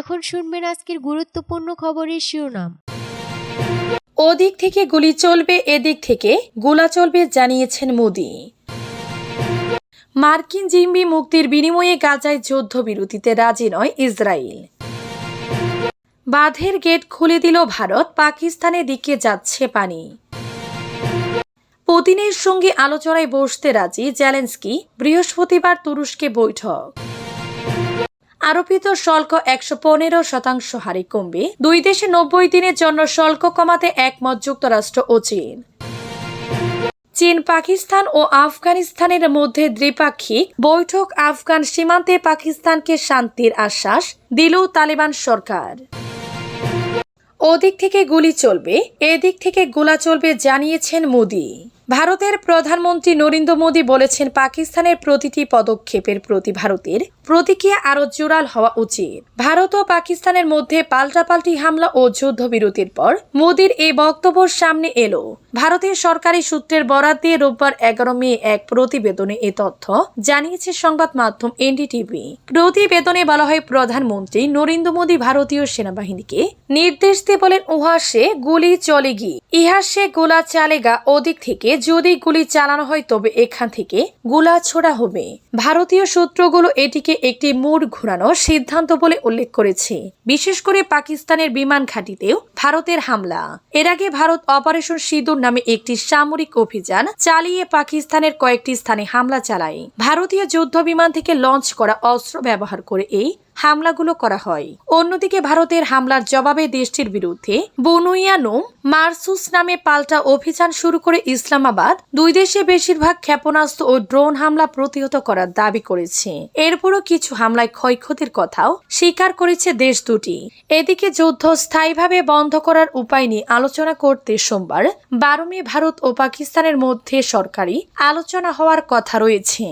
এখন শুনবেন আজকের গুরুত্বপূর্ণ খবরের শিরোনাম। ওদিক থেকে গুলি চলবে এদিক থেকে গোলা চলবে জানিয়েছেন মোদি। মার্কিন জিম্বি মুক্তির বিনিময়ে গাজায় যুদ্ধবিরতিতে রাজি নয় ইসরায়েল। বাঁধের গেট খুলে দিল ভারত, পাকিস্তানের দিকে যাচ্ছে পানি। পুতিনের সঙ্গে আলোচনায় বসতে রাজি জেলেন্সকি, বৃহস্পতিবার তুরস্কে বৈঠক। আরোপিত শুল্ক একশো পনেরো শতাংশ হারে কমবে। দুই দেশে নব্বই দিনের জন্য শুল্ক কমাতে একমত যুক্তরাষ্ট্র ও চীন। চীন, পাকিস্তান ও আফগানিস্তানের মধ্যে দ্বিপাক্ষিক বৈঠক আফগান সীমান্তে পাকিস্তানকে শান্তির আশ্বাস দিল তালেবান সরকার। ওদিক থেকে গুলি চলবে, এদিক থেকে গোলা চলবে জানিয়েছেন মোদি। ভারতের প্রধানমন্ত্রী নরেন্দ্র মোদী বলেছেন পাকিস্তানের প্রতিটি পদক্ষেপের প্রতি ভারতের প্রতিক্রিয়া আরও জোরাল হওয়া উচিত। ভারত ও পাকিস্তানের মধ্যে পাল্টাপাল্টি হামলা ও যুদ্ধবিরতির পর মোদীর এই বক্তব্য সামনে এলো। ভারতের সরকারি সূত্রের বরাত দিয়ে রোববার এগারো মে এক প্রতিবেদনে এ তথ্য জানিয়েছে সংবাদ মাধ্যম এনডিটিভি। প্রতিবেদনে বলা হয়, প্রধানমন্ত্রী নরেন্দ্র মোদী ভারতীয় সেনাবাহিনীকে নির্দেশ দিয়ে বলেন, উহা সে গুলি চলে গিয়ে ইহা সে গোলা চালেগা ওদিক থেকে যদি গুলি চালানো হয়, তবে এখান থেকে গোলা ছোড়া হবে। ভারতীয় সূত্রগুলো এটিকে একটি মোড় ঘোরানো সিদ্ধান্ত বলে উল্লেখ করেছে। বিশেষ করে পাকিস্তানের বিমান ঘাঁটিতেও ভারতের হামলা। এর আগে ভারত অপারেশন সিঁদুর নামে একটি সামরিক অভিযান চালিয়ে পাকিস্তানের কয়েকটি স্থানে হামলা চালায়। ভারতীয় যুদ্ধ বিমান থেকে লঞ্চ করা অস্ত্র ব্যবহার করে এই হামলাগুলো করা হয়। অন্যদিকে ভারতের হামলার জবাবে দেশটির বিরুদ্ধে বনুইয়ানুম মারসুস নামে পাল্টা অভিযান শুরু করে ইসলামাবাদ দুই দেশে বেশিরভাগ ক্ষেপণাস্ত্র ও ড্রোন হামলা প্রতিহত করার দাবি করেছে। এরপরও কিছু হামলায় ক্ষয়ক্ষতির কথাও স্বীকার করেছে দেশ দুটি। এদিকে যুদ্ধ স্থায়ীভাবে বন্ধ করার উপায় নিয়ে আলোচনা করতে সোমবার বারো মে ভারত ও পাকিস্তানের মধ্যে সরকারি আলোচনা হওয়ার কথা রয়েছে।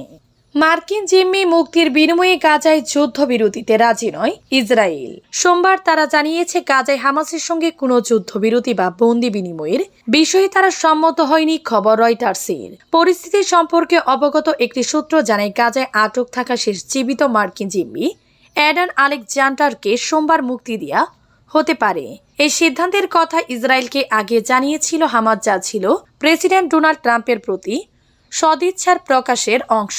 মার্কিন জিম্মি মুক্তির বিনিময়ে গাজায় যুদ্ধবিরতিতে রাজি নয় ইসরায়েল। সোমবার তারা জানিয়েছে, গাজায় হামাসের সঙ্গে কোনো যুদ্ধবিরতি বা বন্দি বিনিময়ের বিষয়ে তারা সম্মত হয়নি, খবর রয়টার্সের। পরিস্থিতি সম্পর্কে অবগত একটি সূত্র জানায়, গাজায় আটক থাকা শেষ জীবিত মার্কিন জিম্মি অ্যাডান আলেকজান্ডারকে সোমবার মুক্তি দেয়া হতে পারে। এই সিদ্ধান্তের কথা ইসরায়েলকে আগে জানিয়েছিল হামাজ যা ছিল প্রেসিডেন্ট ডোনাল্ড ট্রাম্পের প্রতি সদিচ্ছার প্রকাশের অংশ।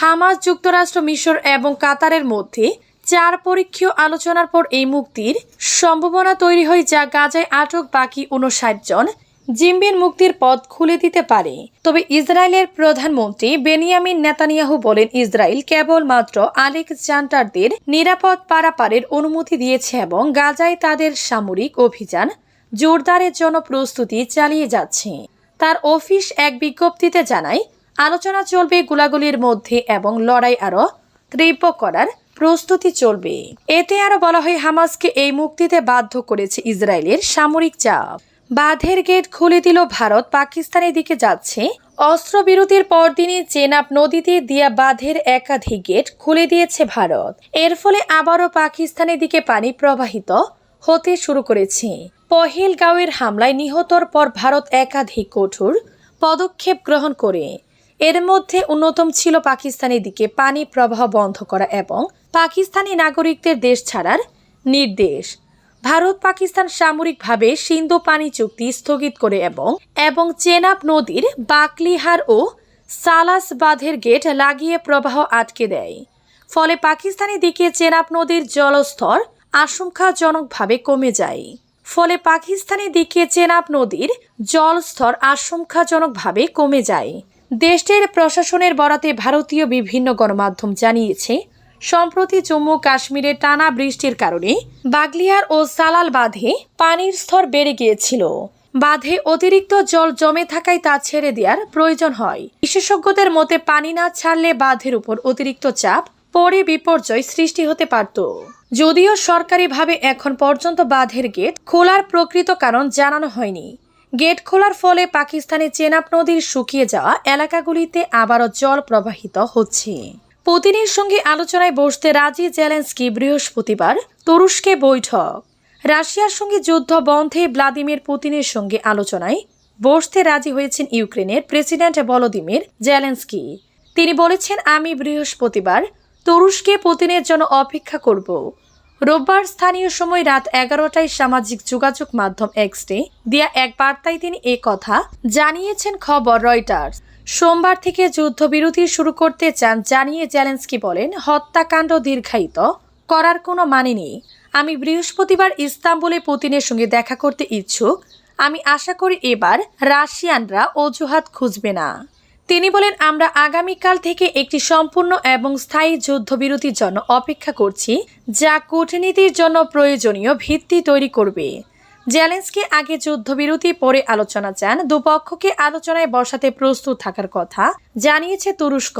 হামাস যুক্তরাষ্ট্র, মিশর এবং কাতারের মধ্যে চার পরীক্ষীয় আলোচনার পর এই মুক্তির সম্ভাবনা তৈরি হয় যা গাজায় আটক বাকি উনষাট জন। জিম্বির মুক্তির পথ খুলে দিতে পারে। তবে ইসরায়েলের প্রধানমন্ত্রী বেনিয়ামিন নেতানিয়াহু বলেন, ইসরায়েল কেবলমাত্র আলেকজান্ডারদের নিরাপদ পারাপারের অনুমতি দিয়েছে এবং গাজায় তাদের সামরিক অভিযান জোরদারের জন্য প্রস্তুতি চালিয়ে যাচ্ছে। তার অফিস এক বিজ্ঞপ্তিতে জানায় আলোচনা চলবে গোলাগুলির মধ্যে এবং লড়াই আরও তীব্র করার প্রস্তুতি চলবে। এতে আরও বলা হয়, হামাসকে এই মুক্তিতে বাধ্য করেছে ইসরায়েলের সামরিক চাপ। বাঁধের গেট খুলে দিল ভারত। পাকিস্তানের দিকে যাচ্ছে। অস্ত্রবিরতির পরদিনই চেনাব নদীতে দিয়া বাঁধের একাধিক গেট খুলে দিয়েছে ভারত। এর ফলে আবারও পাকিস্তানের দিকে পানি প্রবাহিত হতে শুরু করেছে। পহেলগাঁওয়ের হামলায় নিহতর পর ভারত একাধিক কঠোর পদক্ষেপ গ্রহণ করে। এর মধ্যে অন্যতম ছিল পাকিস্তানের দিকে পানি প্রবাহ বন্ধ করা এবং পাকিস্তানি নাগরিকদের দেশ ছাড়ার নির্দেশ। ভারত পাকিস্তান সামরিকভাবে সিন্ধু পানি চুক্তি স্থগিত করে এবং এবং চেনাব নদীর বাকলিহার ও সালাস বাঁধের গেট লাগিয়ে প্রবাহ আটকে দেয়। ফলে পাকিস্তানি দিকে চেনাব নদীর জলস্তর আশঙ্কাজনকভাবে কমে যায়। ফলে পাকিস্তানি দিকে চেনাব নদীর জলস্তর আশঙ্কাজনকভাবে কমে যায়। দেশটির প্রশাসনের বরাতে ভারতীয় বিভিন্ন গণমাধ্যম জানিয়েছে, সম্প্রতি জম্মু কাশ্মীরে টানা বৃষ্টির কারণে বাগলিয়ার ও সালাল বাঁধে পানির স্তর বেড়ে গিয়েছিল। বাঁধে অতিরিক্ত জল জমে থাকায় তা ছেড়ে দেওয়ার প্রয়োজন হয়। বিশেষজ্ঞদের মতে, পানি না ছাড়লে বাঁধের উপর অতিরিক্ত চাপ পরে বিপর্যয় সৃষ্টি হতে পারত। যদিও সরকারিভাবে এখন পর্যন্ত বাঁধের গেট খোলার প্রকৃত কারণ জানানো হয়নি। গেট খোলার ফলে পাকিস্তানি চেনাব নদীর শুকিয়ে যাওয়া এলাকাগুলিতে আবারও জল প্রবাহিত হচ্ছে। পুতিনের সঙ্গে আলোচনায় বসতে রাজি জেলেন্সকি বৃহস্পতিবার তুরস্কে বৈঠক। রাশিয়ার সঙ্গে যুদ্ধ বন্ধে ভ্লাদিমির পুতিনের সঙ্গে আলোচনায় বসতে রাজি হয়েছেন ইউক্রেনের প্রেসিডেন্ট ভলোদিমির জেলেন্সকি। তিনি বলেছেন, আমি বৃহস্পতিবার তুরস্কে পুতিনের জন্য অপেক্ষা করব। রোববার স্থানীয় সময় রাত এগারোটায় সামাজিক যোগাযোগ মাধ্যম এক্সটে দেয়া এক বার্তায় তিনি এ কথা জানিয়েছেন খবর রয়টার্স। সোমবার থেকে যুদ্ধবিরতি শুরু করতে চান জানিয়ে জেলেন্সকি বলেন, হত্যাকাণ্ড দীর্ঘায়িত, করার কোনো মানে নেই। আমি বৃহস্পতিবার ইস্তাম্বুলে পুতিনের সঙ্গে দেখা করতে ইচ্ছুক। আমি আশা করি এবার রাশিয়ানরা অজুহাত খুঁজবে না। তিনি বলেন, আমরা আগামীকাল থেকে একটি সম্পূর্ণ এবং স্থায়ী যুদ্ধবিরতির জন্য অপেক্ষা করছি, যা কূটনীতির জন্য প্রয়োজনীয় ভিত্তি তৈরি করবে। জেলেন্সকি আগে যুদ্ধবিরতি পরে আলোচনা চান। দুপক্ষকে আলোচনায় বসাতে প্রস্তুত থাকার কথা জানিয়েছে তুরস্ক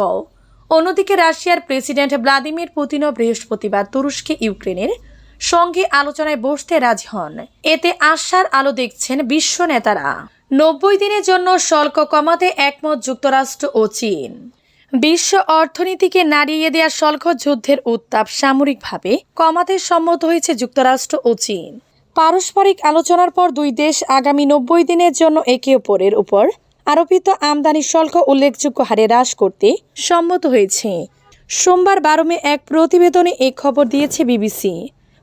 অন্যদিকে রাশিয়ার প্রেসিডেন্ট ভ্লাদিমির পুতিনও বৃহস্পতিবার তুরস্কে ইউক্রেনের সঙ্গে আলোচনায় বসতে রাজি হন। এতে আশার আলো দেখছেন বিশ্ব নেতারা। নব্বই দিনের জন্য শুল্ক কমাতে একমত যুক্তরাষ্ট্র ও চীন। বিশ্ব অর্থনীতিকে নাড়িয়ে দেওয়া শুল্ক যুদ্ধের উত্তাপ সামরিকভাবে কমাতে সম্মত হয়েছে যুক্তরাষ্ট্র ও চীন। পারস্পরিক আলোচনার পর দুই দেশ আগামী নব্বই দিনের জন্য একে অপরের উপর আরোপিত আমদানি শুল্ক উল্লেখযোগ্য হারে হ্রাস করতে সম্মত হয়েছে। সোমবার বারো মে এক প্রতিবেদনে এই খবর দিয়েছে বিবিসি।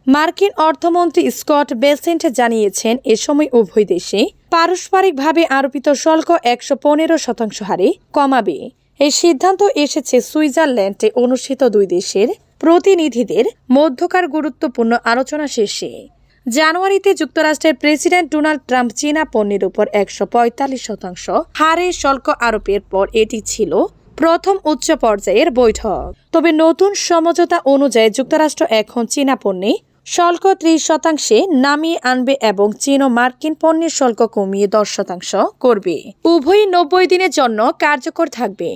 মার্কিন অর্থমন্ত্রী স্কট বেসেন্ট জানিয়েছেন, এ সময় উভয় দেশে পারস্পরিকভাবে আরোপিত শুল্ক একশো পনেরো শতাংশ হারে কমাবে। এই সিদ্ধান্ত এসেছে সুইজারল্যান্ডে অনুষ্ঠিত দুই দেশের প্রতিনিধিদের মধ্যকার গুরুত্বপূর্ণ আলোচনা শেষে। জানুয়ারিতে যুক্তরাষ্ট্রের প্রেসিডেন্ট ডোনাল্ড ট্রাম্প চীনা পণ্যের উপর একশো পঁয়তাল্লিশ শতাংশ হারে শুল্ক আরোপের পর এটি ছিল প্রথম উচ্চ পর্যায়ের বৈঠক। তবে নতুন সমঝোতা অনুযায়ী যুক্তরাষ্ট্র এখন চীনা পণ্যে শুল্ক ত্রিশ শতাংশে নামিয়ে আনবে এবং চীন ও মার্কিন পণ্যের শুল্ক কমিয়ে দশ শতাংশ করবে। উভয়ই নব্বই দিনের জন্য কার্যকর থাকবে।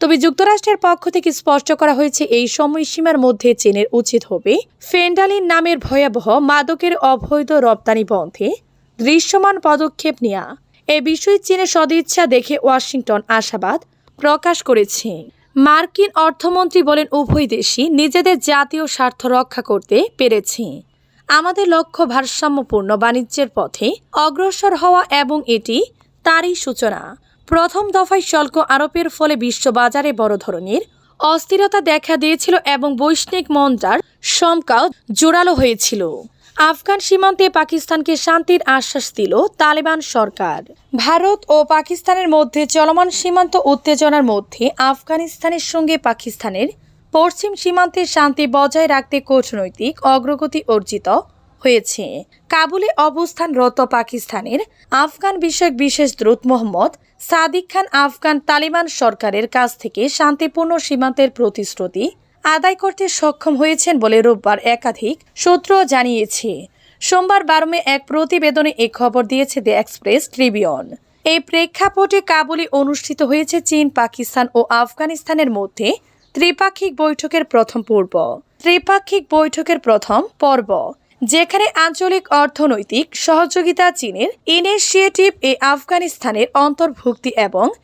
তবে যুক্তরাষ্ট্রের পক্ষ থেকে স্পষ্ট করা হয়েছে, এই সময়সীমার মধ্যে চীনের উচিত হবে ফেন্ডালিন নামের ভয়াবহ মাদকের অবৈধ রপ্তানি বন্ধে দৃশ্যমান পদক্ষেপ নেওয়া। এ বিষয়ে চীনের সদিচ্ছা দেখে ওয়াশিংটন আশাবাদ প্রকাশ করেছে। মার্কিন অর্থমন্ত্রী বলেন, উভয় দেশই নিজেদের জাতীয় স্বার্থ রক্ষা করতে পেরেছে। আমাদের লক্ষ্য ভারসাম্যপূর্ণ বাণিজ্যের পথে অগ্রসর হওয়া এবং এটি তারই সূচনা। প্রথম দফায় শুল্ক আরোপের ফলে বিশ্ববাজারে বড় ধরনের অস্থিরতা দেখা দিয়েছিল এবং বৈশ্বিক মন্ত্রার সমকাল জোরালো হয়েছিল। আফগান সীমান্তে পাকিস্তানকে শান্তির আশ্বাস দিল তালেবান সরকার। ভারত ও পাকিস্তানের মধ্যে চলমান সীমান্ত উত্তেজনার মধ্যে আফগানিস্তানের সঙ্গে পাকিস্তানের পশ্চিম সীমান্তে শান্তি বজায় রাখতে কূটনৈতিক অগ্রগতি অর্জিত হয়েছে। কাবুলে অবস্থানরত পাকিস্তানের আফগান বিষয়ক বিশেষ দ্রুত মোহাম্মদ সাদিক খান আফগান তালিবান সরকারের কাছ থেকে শান্তিপূর্ণ সীমান্তের প্রতিশ্রুতি আদায় করতে সক্ষম হয়েছেন বলে রোববার একাধিক সূত্র জানিয়েছে। সোমবার বারো মে এক প্রতিবেদনে এ খবর দিয়েছে দ্য এক্সপ্রেস ট্রিবিউন। এই প্রেক্ষাপটে কাবুলে অনুষ্ঠিত হয়েছে চীন, পাকিস্তান ও আফগানিস্তানের মধ্যে ত্রিপাক্ষিক বৈঠকের প্রথম পর্ব। ত্রিপাক্ষিক বৈঠকের প্রথম পর্ব, যেখানে আঞ্চলিক অর্থনৈতিক সহযোগিতা চীনের ইনিশিয়েটিভ এ আফগানিস্তানের অন্তর্ভুক্তি এবং